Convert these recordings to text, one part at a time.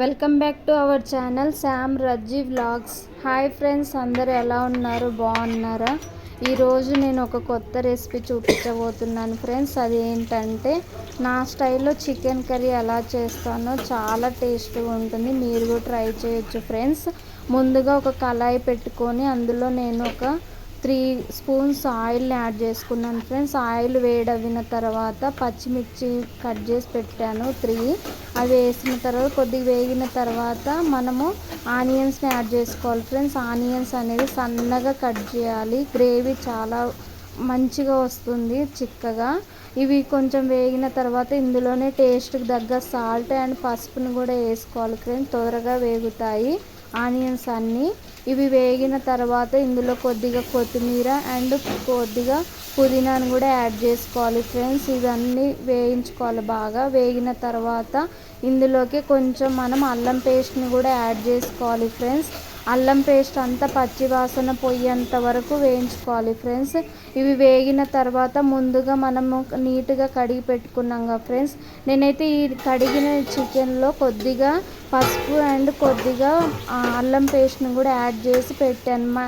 Welcome back to our channel Sam Rajji vlogs. Hi friends అందరు ఎలా ఉన్నారు? బాగున్నారా? ఈరోజు నేను ఒక కొత్త రెసిపీ చూపించబోతున్నాను ఫ్రెండ్స్. అది ఏంటంటే నా స్టైల్లో చికెన్ కర్రీ ఎలా చేస్తానో చాలా టేస్ట్గా ఉంటుంది. మీరు కూడా ట్రై చేయొచ్చు ఫ్రెండ్స్. ముందుగా ఒక కళాయి పెట్టుకొని అందులో నేను ఒక త్రీ స్పూన్స్ ఆయిల్ని యాడ్ చేసుకున్నాను ఫ్రెండ్స్. ఆయిల్ వేడవిన తర్వాత పచ్చిమిర్చి కట్ చేసి పెట్టాను త్రీ. అవి వేసిన తర్వాత కొద్దిగా వేగిన తర్వాత మనము ఆనియన్స్ని యాడ్ చేసుకోవాలి ఫ్రెండ్స్. ఆనియన్స్ అనేది సన్నగా కట్ చేయాలి. గ్రేవీ చాలా మంచిగా వస్తుంది చిక్కగా. ఇవి కొంచెం వేగిన తర్వాత ఇందులోనే టేస్ట్కి తగ్గ సాల్ట్ అండ్ పసుపుని కూడా వేసుకోవాలి ఫ్రెండ్స్. త్వరగా వేగుతాయి ఆనియన్స్ అన్నీ. ఇవి వేగిన తర్వాత ఇందులో కొద్దిగా కొత్తిమీర అండ్ కొద్దిగా పుదీనాను కూడా యాడ్ చేసుకోవాలి ఫ్రెండ్స్. ఇవన్నీ వేయించుకోవాలి బాగా. వేగిన తర్వాత ఇందులోకి కొంచెం మనం అల్లం పేస్ట్ని కూడా యాడ్ చేసుకోవాలి ఫ్రెండ్స్. అల్లం పేస్ట్ అంతా పచ్చి వాసన పోయేంత వరకు వేయించుకోవాలి ఫ్రెండ్స్. ఇవి వేగిన తర్వాత ముందుగా మనము నీట్గా కడిగి పెట్టుకున్నాం కదా ఫ్రెండ్స్. నేనైతే ఈ కడిగిన చికెన్లో కొద్దిగా పసుపు అండ్ కొద్దిగా అల్లం పేస్ట్ని కూడా యాడ్ చేసి పెట్టాను. మా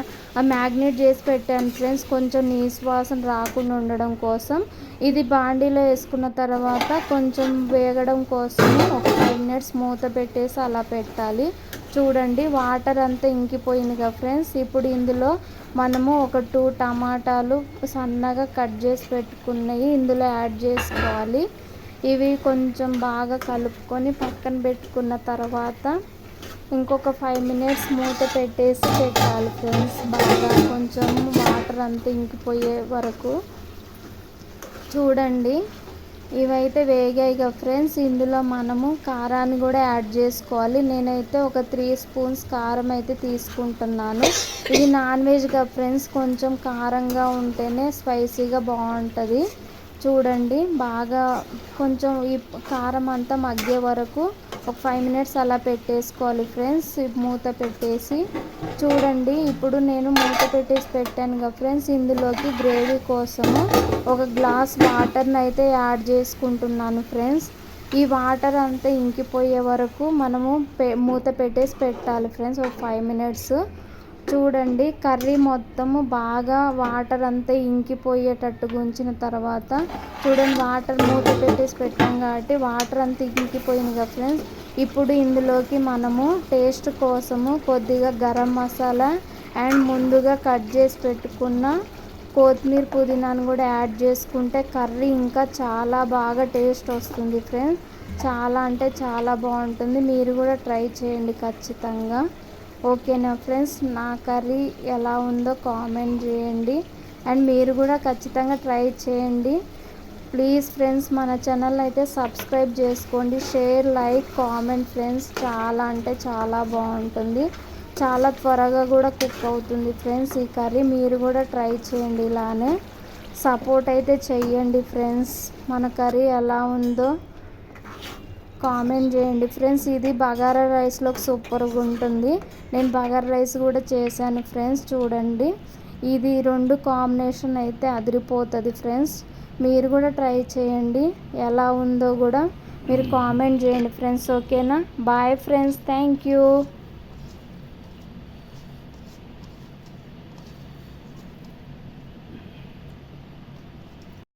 మ్యాగ్నేట్ చేసి పెట్టాను ఫ్రెండ్స్. కొంచెం నీసు వాసన రాకుండా ఉండడం కోసం. ఇది బాండీలో వేసుకున్న తర్వాత కొంచెం వేగడం కోసం ఒక ఫైవ్ మినిట్స్ మూత పెట్టేసి అలా పెట్టాలి. చూడండి వాటర్ అంతా ఇంకిపోయింది కదా ఫ్రెండ్స్. ఇప్పుడు ఇందులో మనము ఒక టూ టమాటాలు సన్నగా కట్ చేసి పెట్టుకున్నవి ఇందులో యాడ్ చేసుకోవాలి. ఇవి కొంచెం బాగా కలుపుకొని పక్కన పెట్టుకున్న తర్వాత ఇంకొక ఫైవ్ మినిట్స్ మూత పెట్టేసి పెట్టాలి ఫ్రెండ్స్. బాగా కొంచెం వాటర్ అంతా ఇంకిపోయే వరకు. చూడండి. ఇవైతే వేగాయి కదా ఫ్రెండ్స్. ఇందులో మనము కారాన్ని కూడా యాడ్ చేసుకోవాలి. నేనైతే ఒక త్రీ స్పూన్స్ కారం అయితే తీసుకుంటున్నాను. ఇది నాన్ వెజ్గా ఫ్రెండ్స్. కొంచెం కారంగా ఉంటేనే స్పైసీగా బాగుంటుంది. చూడండి బాగా కొంచెం ఈ కారం అంతా మగ్గే వరకు ఒక ఫైవ్ మినిట్స్ అలా పెట్టేసుకోవాలి ఫ్రెండ్స్ మూత పెట్టేసి చూడండి. ఇప్పుడు నేను మూత పెట్టేసి పెట్టాను కదా ఫ్రెండ్స్ ఇందులోకి గ్రేవీ కోసము ఒక గ్లాస్ వాటర్ని అయితే యాడ్ చేసుకుంటున్నాను ఫ్రెండ్స్ ఈ వాటర్ అంతా ఇంకిపోయే వరకు మనము మూత పెట్టేసి పెట్టాలి ఫ్రెండ్స్ ఒక ఫైవ్ మినిట్స్ చూడండి కర్రీ మొత్తము బాగా వాటర్ అంతా ఇంకిపోయేటట్టు గుంచిన తర్వాత చూడండి వాటర్ మూత పెట్టేసి పెట్టాం కాబట్టి వాటర్ అంతా ఇంకిపోయింది కదా ఫ్రెండ్స్. ఇప్పుడు ఇందులోకి మనము టేస్ట్ కోసము కొద్దిగా గరం మసాలా అండ్ ముందుగా కట్ చేసి పెట్టుకున్న కొత్తిమీర పుదీనాను కూడా యాడ్ చేసుకుంటే కర్రీ ఇంకా చాలా బాగా టేస్ట్ వస్తుంది ఫ్రెండ్స్. చాలా అంటే చాలా బాగుంటుంది. మీరు కూడా ట్రై చేయండి ఖచ్చితంగా. ఓకేనా ఫ్రెండ్స్ నా కర్రీ ఎలా ఉందో కామెంట్ చేయండి. అండ్ మీరు కూడా ఖచ్చితంగా ట్రై చేయండి. ప్లీజ్ ఫ్రెండ్స్ మన ఛానల్ అయితే సబ్స్క్రైబ్ చేసుకోండి. షేర్ లైక్ కామెంట్ ఫ్రెండ్స్ చాలా అంటే చాలా బాగుంటుంది. చాలా త్వరగా కూడా కుక్ అవుతుంది ఫ్రెండ్స్ ఈ కర్రీ. మీరు కూడా ట్రై చేయండి ఇలానే. సపోర్ట్ అయితే చెయ్యండి ఫ్రెండ్స్. మన కర్రీ ఎలా ఉందో. కామెంట్ చేయండి. ఫ్రెండ్స్ ఇది బగారా రైస్లోకి సూపర్గా ఉంటుంది. నేను బగారా రైస్ కూడా చేశాను ఫ్రెండ్స్ చూడండి. ఇది రెండు కాంబినేషన్ అయితే అదిరిపోతుంది ఫ్రెండ్స్. మీరు కూడా ట్రై చేయండి. ఎలా ఉందో కూడా మీరు కామెంట్ చేయండి ఫ్రెండ్స్ ఓకేనా? Bye friends thank you.